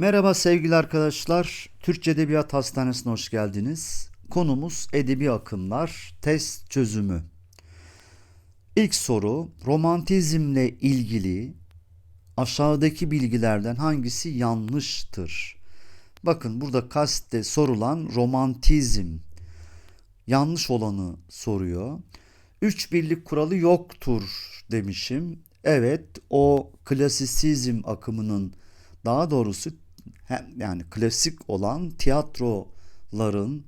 Merhaba sevgili arkadaşlar. Türkçe Edebiyat Hastanesi'ne hoş geldiniz. Konumuz edebi akımlar, test çözümü. İlk soru, romantizmle ilgili aşağıdaki bilgilerden hangisi yanlıştır? Bakın burada kaste sorulan romantizm yanlış olanı soruyor. Üç birlik kuralı yoktur demişim. Evet o klasisizm akımının daha doğrusu hem yani klasik olan tiyatroların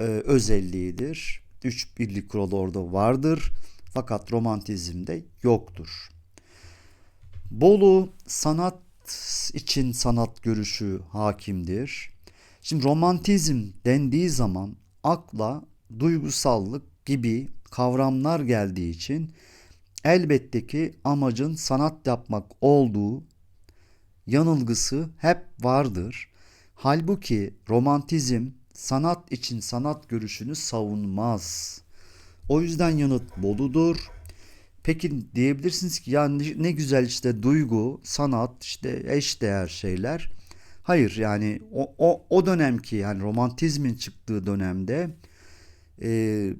e, özelliğidir. Üç birlik kuralı orada vardır. Fakat romantizmde yoktur. Bolu sanat için sanat görüşü hakimdir. Şimdi romantizm dendiği zaman akla duygusallık gibi kavramlar geldiği için elbette ki amacın sanat yapmak olduğu yanılgısı hep vardır. Halbuki romantizm sanat için sanat görüşünü savunmaz. O yüzden yanıt Bolu'dur. Peki diyebilirsiniz ki ya ne ne güzel işte duygu, sanat, işte eş değer şeyler. Hayır yani o, o, o dönemki yani romantizmin çıktığı dönemde e,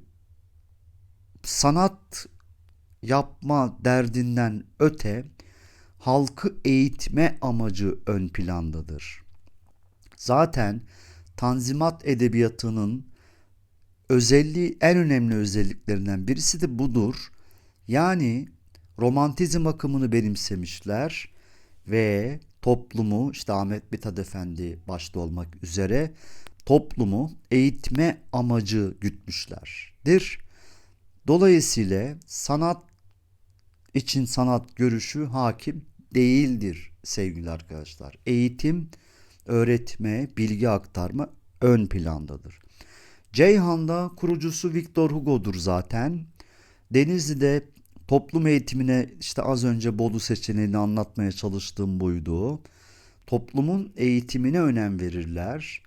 sanat yapma derdinden öte halkı eğitme amacı ön plandadır. Zaten Tanzimat edebiyatının özelliği en önemli özelliklerinden birisi de budur. Yani romantizm akımını benimsemişler ve toplumu işte Ahmet Mithat Efendi başta olmak üzere toplumu eğitme amacı gütmüşlerdir. Dolayısıyla sanat için sanat görüşü hakim değildir sevgili arkadaşlar. Eğitim, öğretme, bilgi aktarma ön plandadır. Ceyhan'da kurucusu Victor Hugo'dur zaten. Denizli'de toplum eğitimine işte az önce Bolu seçeneğini anlatmaya çalıştığım buydu. Toplumun eğitimine önem verirler.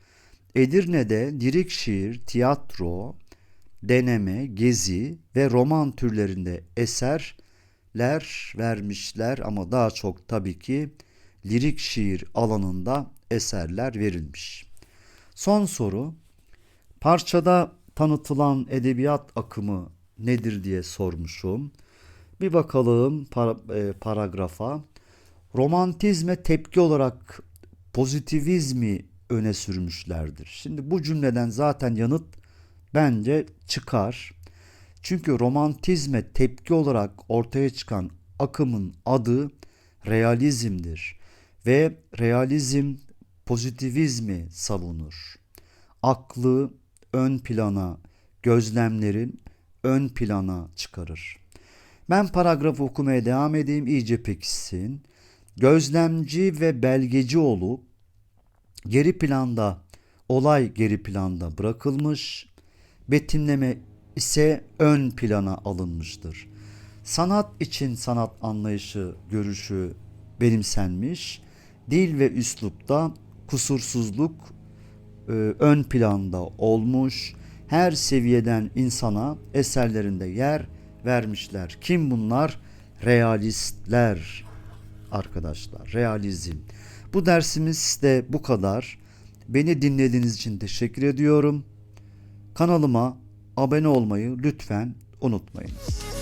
Edirne'de lirik şiir, tiyatro, deneme, gezi ve roman türlerinde eserler vermişler ama daha çok tabii ki lirik şiir alanında eserler verilmiş. Son soru. Parçada tanıtılan edebiyat akımı nedir diye sormuşum. Bir bakalım para, e, paragrafa. Romantizme tepki olarak pozitivizmi öne sürmüşlerdir. Şimdi bu cümleden zaten yanıt bence çıkar. Çünkü romantizme tepki olarak ortaya çıkan akımın adı realizmdir ve realizm pozitivizmi savunur. Aklı ön plana, gözlemlerin ön plana çıkarır. Ben paragrafı okumaya devam edeyim iyice pekişsin. Gözlemci ve belgeci olup geri planda olay geri planda bırakılmış, betimleme ise ön plana alınmıştır. Sanat için sanat anlayışı, görüşü benimsenmiş, dil ve üslupta kusursuzluk e, ön planda olmuş, her seviyeden insana eserlerinde yer vermişler. Kim bunlar? Realistler arkadaşlar. Realizm. Bu dersimiz de bu kadar. Beni dinlediğiniz için teşekkür ediyorum. Kanalıma abone olmayı lütfen unutmayınız.